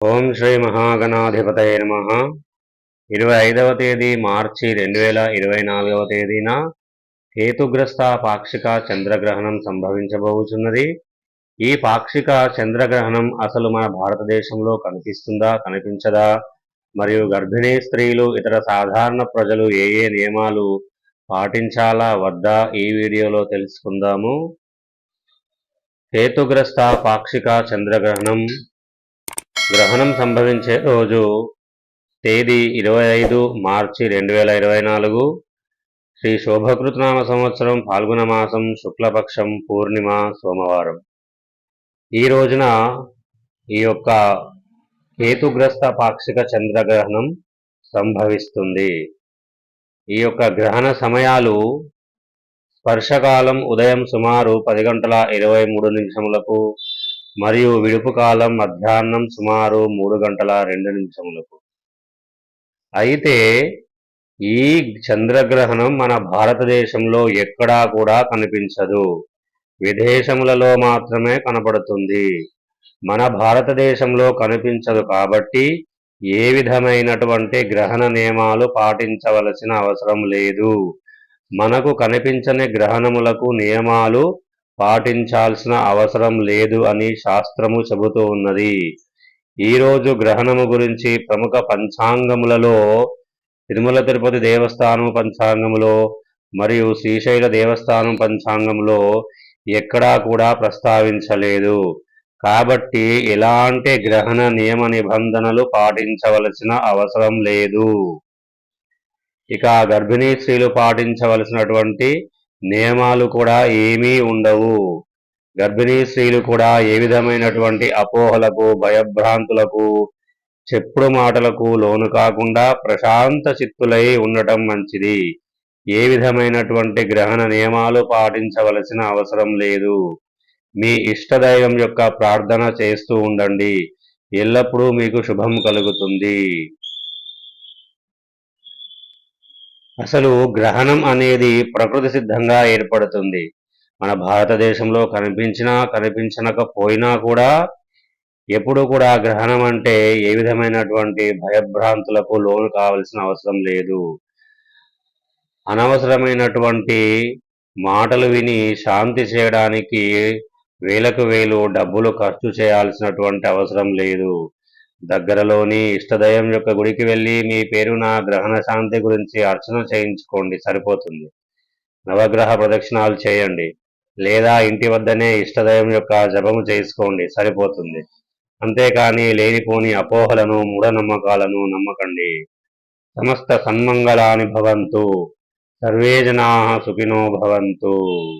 ఓం శ్రీ మహాగణాధిపతయ నమ. ఇరవై ఐదవ తేదీ మార్చి రెండు వేల ఇరవై నాలుగవ తేదీన కేతుగ్రస్త పాక్షిక చంద్రగ్రహణం సంభవించబోతున్నది ఈ పాక్షిక చంద్రగ్రహణం అసలు మన భారతదేశంలో కనిపిస్తుందా కనిపించదా? మరియు గర్భిణీ స్త్రీలు ఇతర సాధారణ ప్రజలు ఏ ఏ నియమాలు పాటించాలా వద్దా? ఈ వీడియోలో తెలుసుకుందాము. కేతుగ్రస్త పాక్షిక చంద్రగ్రహణం గ్రహణం సంభవించే రోజు తేదీ ఇరవై ఐదు మార్చి రెండు వేల ఇరవై నాలుగు. శ్రీ శోభకృతనామ సంవత్సరం ఫాల్గుణ మాసం శుక్లపక్షం పూర్ణిమ సోమవారం. ఈ రోజున ఈ యొక్క కేతుగ్రస్త పాక్షిక చంద్రగ్రహణం సంభవిస్తుంది. ఈ యొక్క గ్రహణ సమయాలు స్పర్శకాలం ఉదయం సుమారు పది గంటల ఇరవై మూడు నిమిషములకు మరియు విడుపు కాలం మధ్యాహ్నం సుమారు మూడు గంటల రెండు నిమిషములకు. అయితే ఈ చంద్రగ్రహణం మన భారతదేశంలో ఎక్కడా కూడా కనిపించదు. విదేశములలో మాత్రమే కనపడుతుంది మన భారతదేశంలో కనిపించదు కాబట్టి ఏ విధమైనటువంటి గ్రహణ నియమాలు పాటించవలసిన అవసరం లేదు. మనకు కనిపించని గ్రహణములకు నియమాలు పాటించాల్సిన అవసరం లేదు అని శాస్త్రము చెబుతూ ఉన్నది. ఈరోజు గ్రహణము గురించి ప్రముఖ పంచాంగములలో తిరుమల తిరుపతి దేవస్థానం పంచాంగములో మరియు శ్రీశైల దేవస్థానం పంచాంగంలో ఎక్కడా కూడా ప్రస్తావించలేదు. కాబట్టి ఎలాంటి గ్రహణ నియమ నిబంధనలు పాటించవలసిన అవసరం లేదు. ఇక గర్భిణీ స్త్రీలు పాటించవలసినటువంటి నియమాలు కూడా ఏమీ ఉండవు. గర్భిణీ స్త్రీలు కూడా ఏ విధమైనటువంటి అపోహలకు భయభ్రాంతులకు చెప్పుడు మాటలకు లోను కాకుండా ప్రశాంత చిత్తులై ఉండటం మంచిది. ఏ విధమైనటువంటి గ్రహణ నియమాలు పాటించవలసిన అవసరం లేదు. మీ ఇష్టదైవం యొక్క ప్రార్థన చేస్తూ ఉండండి. ఎల్లప్పుడూ మీకు శుభం కలుగుతుంది. అసలు గ్రహణం అనేది ప్రకృతి సిద్ధంగా ఏర్పడుతుంది. మన భారతదేశంలో కనిపించినా కనిపించనకపోయినా కూడా ఎప్పుడు కూడా గ్రహణం అంటే ఏ విధమైనటువంటి భయభ్రాంతులకు లోను కావలసిన అవసరం లేదు. అనవసరమైనటువంటి మాటలు విని శాంతి చేయడానికి వేలకు వేలు డబ్బులు ఖర్చు చేయాల్సినటువంటి అవసరం లేదు. దగ్గరలోని ఇష్టదయం యొక్క గుడికి వెళ్ళి మీ పేరున గ్రహణ శాంతి గురించి అర్చన చేయించుకోండి సరిపోతుంది. నవగ్రహ ప్రదక్షిణాలు చేయండి. లేదా ఇంటి వద్దనే ఇష్టదయం యొక్క జపము చేసుకోండి సరిపోతుంది. అంతేకాని లేనిపోని అపోహలను మూఢనమ్మకాలను నమ్మకండి. సమస్త సన్మంగళాని భవంతు. సర్వే జనా సుఖినో భవంతు.